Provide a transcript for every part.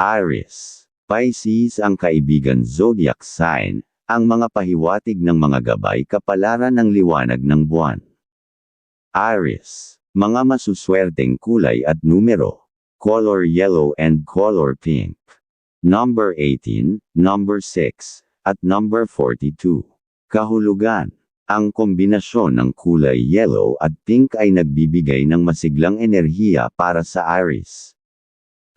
Aries. Pisces ang kaibigan zodiac sign, ang mga pahiwatig ng mga gabay kapalaran ng liwanag ng buwan. Aries. Mga masuswerteng kulay at numero. Color yellow and color pink. Number 18, number 6, at number 42. Kahulugan. Ang kombinasyon ng kulay yellow at pink ay nagbibigay ng masiglang enerhiya para sa Aries.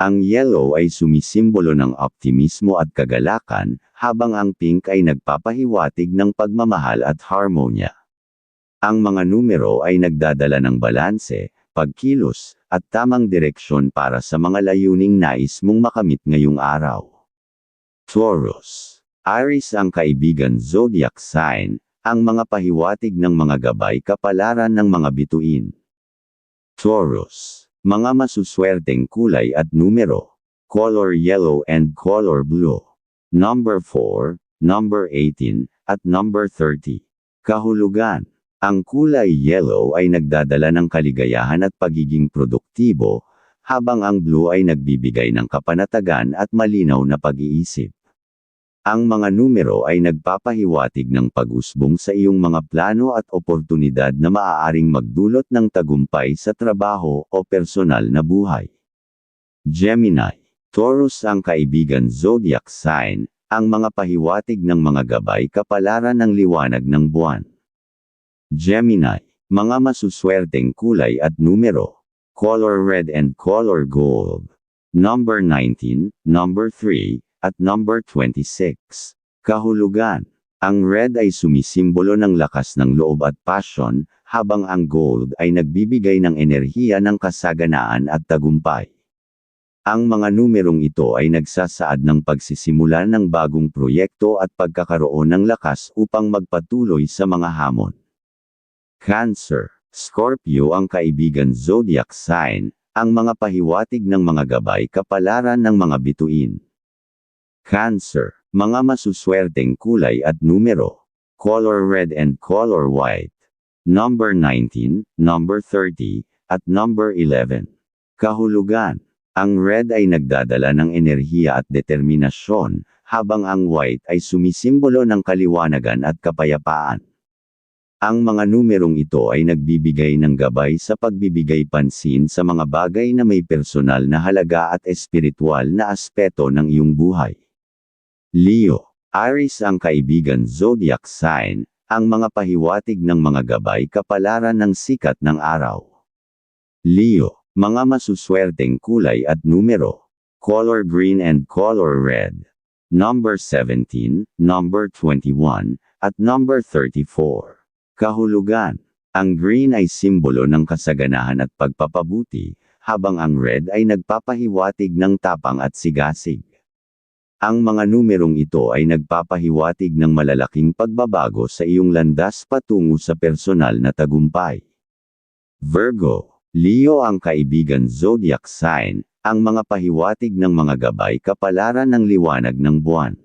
Ang yellow ay sumisimbolo ng optimismo at kagalakan, habang ang pink ay nagpapahiwatig ng pagmamahal at harmonya. Ang mga numero ay nagdadala ng balanse, pagkilos, at tamang direksyon para sa mga layuning nais mong makamit ngayong araw. Taurus. Aries ang kaibigan zodiac sign, ang mga pahiwatig ng mga gabay kapalaran ng mga bituin. Taurus. Mga masuswerteng kulay at numero. Color yellow and color blue. Number 4, number 18, at number 30. Kahulugan. Ang kulay yellow ay nagdadala ng kaligayahan at pagiging produktibo, habang ang blue ay nagbibigay ng kapanatagan at malinaw na pag-iisip. Ang mga numero ay nagpapahiwatig ng pag-usbong sa iyong mga plano at oportunidad na maaaring magdulot ng tagumpay sa trabaho o personal na buhay. Gemini. Taurus ang kaibigan zodiac sign, ang mga pahiwatig ng mga gabay kapalaran ng liwanag ng buwan. Gemini. Mga masuswerteng kulay at numero. Color red and color gold. Number 19, number 3, at number 26. Kahulugan. Ang red ay sumisimbolo ng lakas ng loob at passion, habang ang gold ay nagbibigay ng enerhiya ng kasaganaan at tagumpay. Ang mga numerong ito ay nagsasaad ng pagsisimula ng bagong proyekto at pagkakaroon ng lakas upang magpatuloy sa mga hamon. Cancer. Scorpio ang kaibigan zodiac sign, ang mga pahiwatig ng mga gabay kapalaran ng mga bituin. Cancer. Mga masuswerteng kulay at numero. Color red and color white. Number 19, number 30, at number 11. Kahulugan. Ang red ay nagdadala ng enerhiya at determinasyon, habang ang white ay sumisimbolo ng kaliwanagan at kapayapaan. Ang mga numerong ito ay nagbibigay ng gabay sa pagbibigay pansin sa mga bagay na may personal na halaga at espiritual na aspeto ng iyong buhay. Leo. Aries ang kaibigan zodiac sign, ang mga pahiwatig ng mga gabay kapalaran ng sikat ng araw. Leo. Mga masuswerteng kulay at numero. Color green and color red. Number 17, number 21, at number 34. Kahulugan. Ang green ay simbolo ng kasaganahan at pagpapabuti, habang ang red ay nagpapahiwatig ng tapang at sigasig. Ang mga numerong ito ay nagpapahiwatig ng malalaking pagbabago sa iyong landas patungo sa personal na tagumpay. Virgo. Leo ang kaibigan zodiac sign, ang mga pahiwatig ng mga gabay kapalaran ng liwanag ng buwan.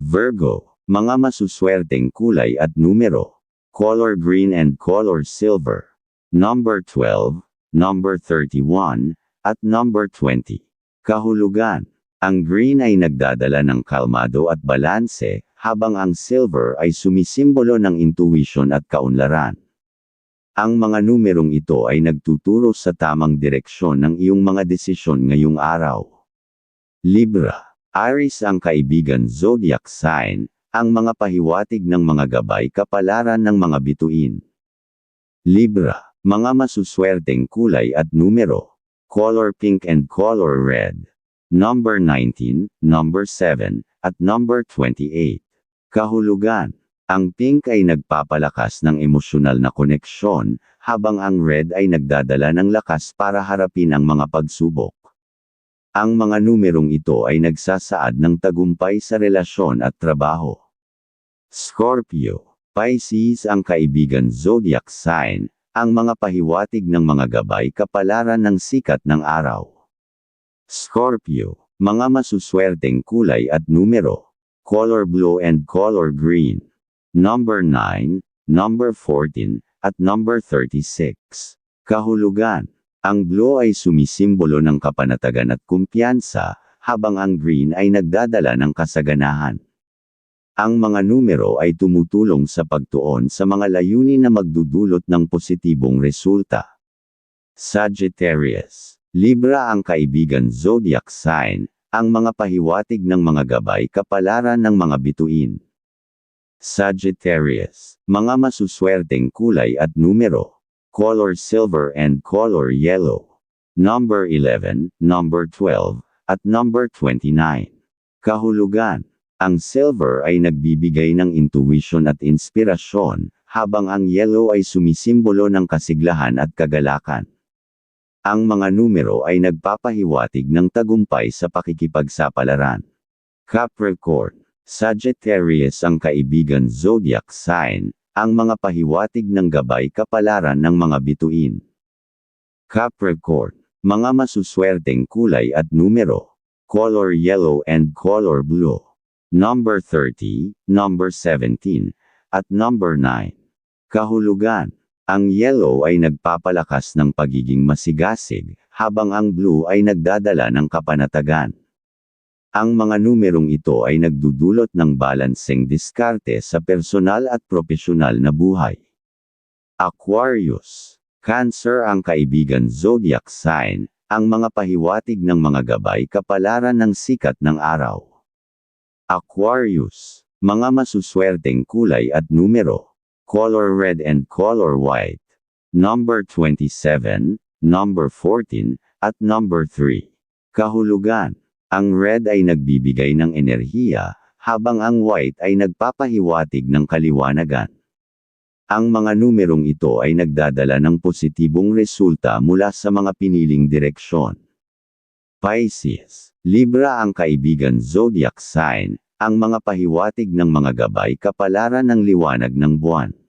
Virgo. Mga masuswerteng kulay at numero. Color green and color silver. Number 12, number 31, at number 20. Kahulugan. Ang green ay nagdadala ng kalmado at balanse, habang ang silver ay sumisimbolo ng intuition at kaunlaran. Ang mga numerong ito ay nagtuturo sa tamang direksyon ng iyong mga desisyon ngayong araw. Libra. Aries ang kaibigan zodiac sign, ang mga pahiwatig ng mga gabay kapalaran ng mga bituin. Libra. Mga masuswerteng kulay at numero. Color pink and color red. Number 19, number 7, at number 28. Kahulugan. Ang pink ay nagpapalakas ng emosyonal na koneksyon, habang ang red ay nagdadala ng lakas para harapin ang mga pagsubok. Ang mga numerong ito ay nagsasaad ng tagumpay sa relasyon at trabaho. Scorpio. Pisces ang kaibigan zodiac sign, ang mga pahiwatig ng mga gabay kapalaran ng sikat ng araw. Scorpio. Mga masuswerteng kulay at numero. Color blue and color green number 9, number 14, at number 36. Kahulugan. Ang blue ay sumisimbolo ng kapanatagan at kumpiyansa, habang ang green ay nagdadala ng kasaganahan. Ang mga numero ay tumutulong sa pagtuon sa mga layunin na magdudulot ng positibong resulta. Sagittarius. Libra ang kaibigan zodiac sign, ang mga pahiwatig ng mga gabay kapalaran ng mga bituin. Sagittarius. Mga masuswerteng kulay at numero. Color silver and color yellow. Number 11, number 12, at number 29. Kahulugan. Ang silver ay nagbibigay ng intuition at inspirasyon, habang ang yellow ay sumisimbolo ng kasiglahan at kagalakan. Ang mga numero ay nagpapahiwatig ng tagumpay sa pakikipagsapalaran. Capricorn, Sagittarius ang kaibigan zodiac sign, ang mga pahiwatig ng gabay kapalaran ng mga bituin. Capricorn, mga masuswerteng kulay at numero. Color yellow and color blue. Number 30, number 17, at number 9. Kahulugan. Ang yellow ay nagpapalakas ng pagiging masigasig, habang ang blue ay nagdadala ng kapanatagan. Ang mga numerong ito ay nagdudulot ng balanseng diskarte sa personal at profesional na buhay. Aquarius. Cancer ang kaibigan zodiac sign, ang mga pahiwatig ng mga gabay kapalaran ng sikat ng araw. Aquarius. Mga masuswerteng kulay at numero color red and color white. Number 27, number 14, at number 3. Kahulugan. Ang red ay nagbibigay ng enerhiya, habang ang white ay nagpapahiwatig ng kaliwanagan. Ang mga numerong ito ay nagdadala ng positibong resulta mula sa mga piniling direksyon. Pisces. Libra ang kaibigan zodiac sign, ang mga pahiwatig ng mga gabay kapalaran ng liwanag ng buwan.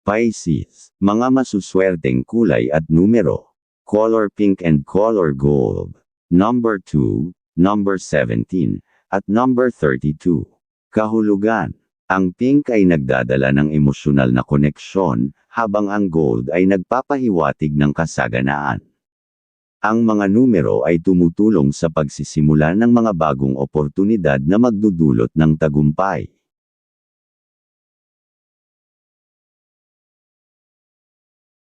Pisces, mga masuswerteng kulay at numero. Color pink and color gold. Number 2, number 17, at number 32. Kahulugan. Ang pink ay nagdadala ng emosyonal na koneksyon, habang ang gold ay nagpapahiwatig ng kasaganaan. Ang mga numero ay tumutulong sa pagsisimula ng mga bagong oportunidad na magdudulot ng tagumpay.